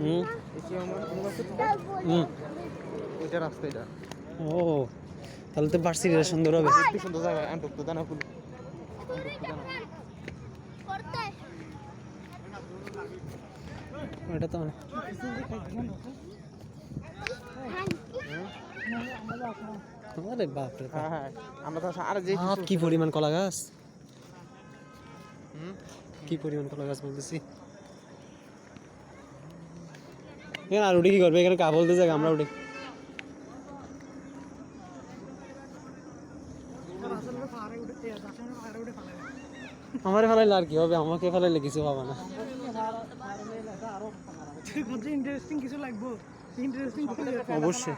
হুম। হুম। ওইটা রাস্তা এটা। ও তাহলে তো ভার্সিটিটা সুন্দর হবে। কি সুন্দর জায়গা আন্টক তো দানা ফুল। ওটা তো আরে বাপরে বাপ। হ্যাঁ হ্যাঁ আমরা তো আর যে কি পরিমাণ কলা গাছ। হুম। কি পরিমাণ কলা গাছ বলতেছি। এখানে আর উঠে কি করবে? এখানে কা বলতে যাক, আমরা উঠে। আমারে ফেলাইলে আর কি হবে? আমাকে ফেলাইলে কিছু পাবা না। অবশ্যই।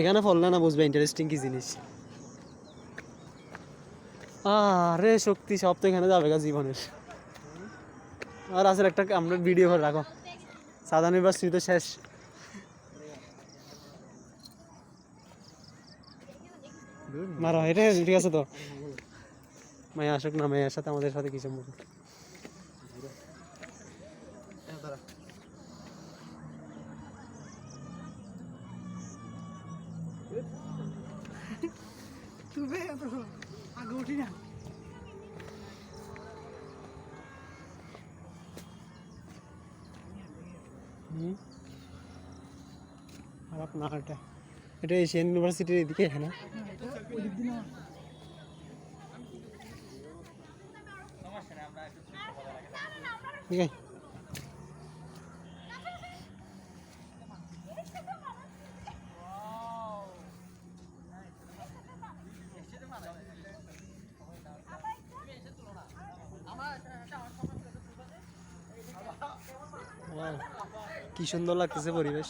এখানে ফললে না বুঝবে ইন্টারেস্টিং কি জিনিস। আরে শক্তি, সব তো এখানে যাবে গা জীবনের। আর আছে একটা, আমরা ভিডিও করে রাখো। সাদা ইউনিভার্সিটি তো শেষ। মারো, এটা ঠিক আছে তো? মায়া আসুক না, মায়ের সাথে আমাদের সাথে কি সম্পর্ক তুলবে আগে উঠি না? খারাপ না এটা? এটা এশিয়ান ইউনিভার্সিটির এদিকে হ্যাঁ ঠিক আছে। Wow, কি সুন্দর লাগতেছে পরিবেশ।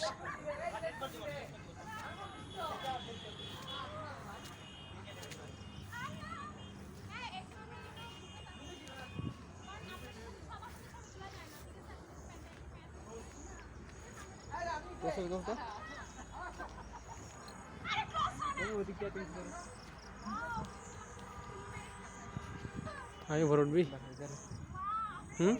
আমি ভরে উঠবি হুম?